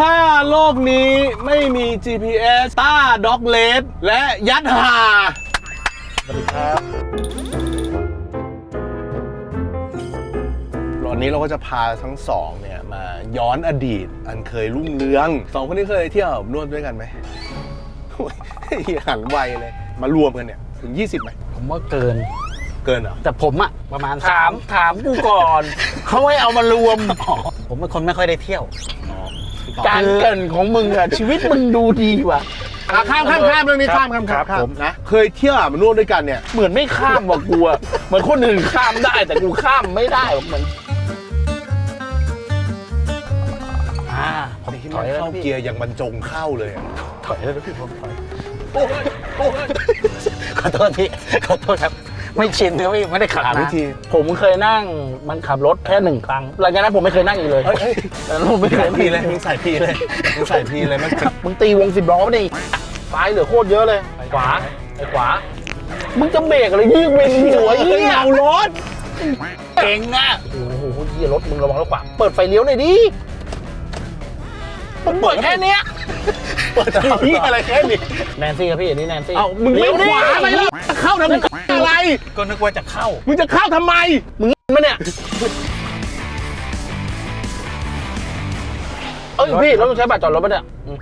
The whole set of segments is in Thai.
ถ้าโลกนี้ไม่มี GPS ต้าด็อกเลสและยัดหาสวัสดีครับวันนี้เราก็จะพาทั้งสองเนี่ยมาย้อนอดีตอันเคยรุ่งเรืองสองคนนี้เคยเที่ยวนวดด้วยกันไหมโอ้ยหันไวเลย มารวมกันเนี่ย ถึง 20ไหมผมว่าเกิน เกินเหรอ แต่ผมอะประมาณ ถามถามกูก่อน เขาให้เอามารวมอ๋อผมเป็นคนไม่ค่อยได้เที่ยว การเกรินของมึงอะชีวิตมึงดูดีว่ะอะข้ามข้ามข้ามเรื่องนี้ข้ามข้ามข้ามครับผม นะเคยเที่ยวมานวดด้วยกันเนี่ย เหมือนไม่ข้ามว่ะกูอะเหมือนคนอื่นข้ามได้แต่กูข้ามไม่ได้ว่ะเหมือนอ่าผมที่ถมัอนยแล้วเข้าพี่ เกียร์อย่างบรรจงเข้าเลยอะถอยแล้วพี่ผมถอยโอ้ยโอ้ยขอโทษพี่ ขอโทษครับ ไม่ชินครับพี่ไม่ได้ขับถามนะวิธี ผมเคยนั่งมันขับรถแค่หนึ่งครั้งหลังจากนั้นผมไม่เคยนั่งอีกเลยเฮ้ยเฮ้ยแต่ผมไม่เคใส่ยพีเลยมึงใส่พีเลยมึงใส่พีเลยมันจะมึงตีวงสิบล้อไม่ได้ซ้ายเหลือโคตรเยอะเลย ขวาไอ้ขวา มึงจะเบรกอะไรยิ่งเป็นหัวเฮ้ยิ่ยงเมารถเก่งอะโอ้โหเหี้ยรถมึงระวังรถขวาเปิดไฟเลี้ยวหน่อยดิมึงเปิดแค่เนี้ย เปิดทีอะไรแค่นี้แนนซี่ครับพี่อันนี้แนนซี่ เอ้ามึงไม่ขวาไปแล้วเข้าทำไมอะไร ก็นึกว่าจะเข้า มึงจะเข้าทำไม มึงมาเนี่ย เอ้ยพี่แล้วมึงใช้บัตรจอดรถปะเนี่ยอืม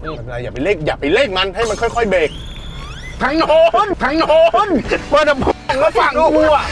ไม่เป็นไรอย่าไปเร่งอย่าไปเร่งมันให้มันค่อย ๆ เบรกทางโน้นทางโน้นเปิดลำโพงแล้วฝั่งกูอะ